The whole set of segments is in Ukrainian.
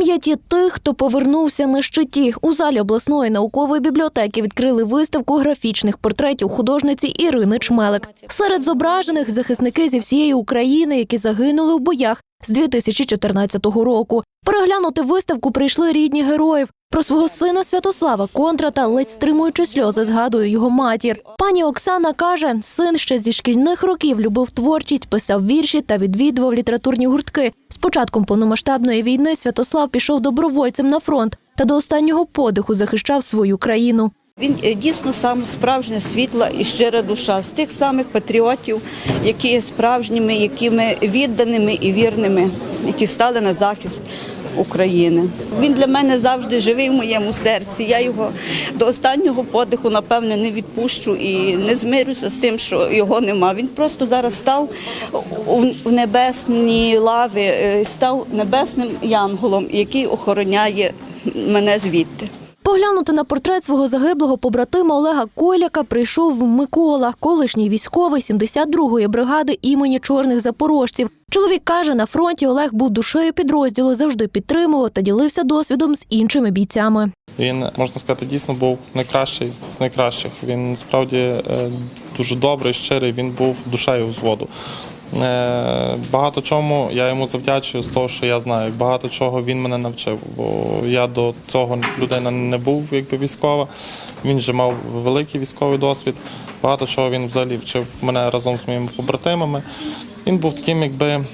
Пам'яті тих, хто повернувся на щиті. У залі обласної наукової бібліотеки відкрили виставку графічних портретів художниці Ірини Чмелик. Серед зображених захисники зі всієї України, які загинули у боях з 2014 року. Переглянути виставку прийшли рідні героїв. Про свого сина Святослава Кондрата, ледь стримуючи сльози, згадує його матір. Пані Оксана каже, син ще зі шкільних років любив творчість, писав вірші та відвідував літературні гуртки. З початком повномасштабної війни Святослав пішов добровольцем на фронт та до останнього подиху захищав свою країну. Він е, дійсно сам справжня світла і щира душа з тих самих патріотів, які є справжніми, якими відданими і вірними, які стали на захист України. Він для мене завжди живий в моєму серці. Я його до останнього подиху, напевне, не відпущу і не змирюся з тим, що його нема. Він просто зараз став в небесні лави, е, став небесним янголом, який охороняє мене звідти. Поглянути на портрет свого загиблого побратима Олега Коляка прийшов Микола, колишній військовий 72-ї бригади імені чорних запорожців. Чоловік каже, на фронті Олег був душею підрозділу, завжди підтримував та ділився досвідом з іншими бійцями. Він, можна сказати, дійсно був найкращий з найкращих. Він справді е, дуже добрий, щирий, він був душею взводу. Е, Багато чому я йому завдячую з того, що я знаю. Багато чого він мене навчив, бо я до цього людина не був якби військова. Він вже мав великий військовий досвід. Багато чого він взагалі вчив мене разом з моїми побратимами. Він був таким, якби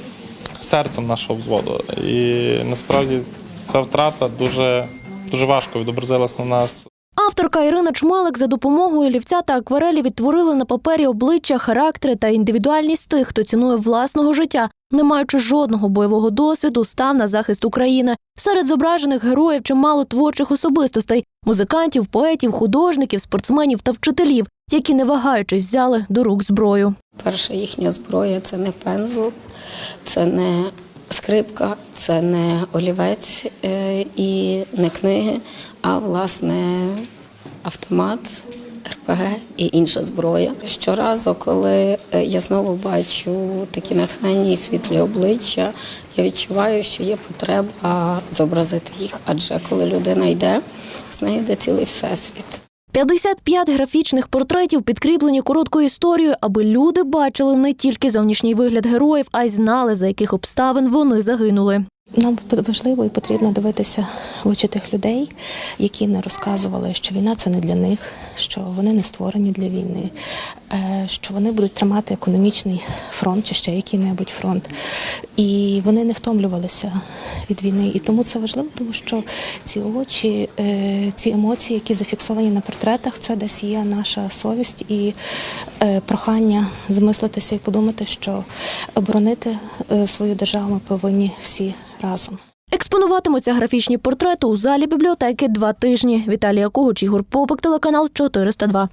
серцем нашого взводу. І насправді ця втрата дуже, дуже важко відобразилась на нас. Авторка Ірина Чмалик за допомогою олівця та акварелі відтворила на папері обличчя, характери та індивідуальність тих, хто цінує власного життя, не маючи жодного бойового досвіду, став на захист України. Серед зображених героїв чимало творчих особистостей музикантів, поетів, художників, спортсменів та вчителів, які не вагаючись взяли до рук зброю. Перша їхня зброя це не пензл, це не скрипка, це не олівець е, і не книги, а власне автомат. РПГ і інша зброя. Щоразу, коли е, я знову бачу такі натхненні і світлі обличчя, я відчуваю, що є потреба зобразити їх. Адже коли людина йде, з нею йде цілий всесвіт. 55 графічних портретів підкріплені короткою історією, аби люди бачили не тільки зовнішній вигляд героїв, а й знали, за яких обставин вони загинули. Нам важливо і потрібно дивитися в очі тих людей, які не розказували, що війна це не для них, що вони не створені для війни, що вони будуть тримати економічний фронт чи ще який-небудь фронт. І вони не втомлювалися від війни. І тому це важливо, тому що ці очі, е, ці емоції, які зафіксовані на портретах, це десь є наша совість і е, прохання замислитися і подумати, що оборонити е, свою державу ми повинні всі разом. Експонуватимуться графічні портрети у залі бібліотеки два тижні. Віталія Когуч, Ігор Попик, телеканал 402.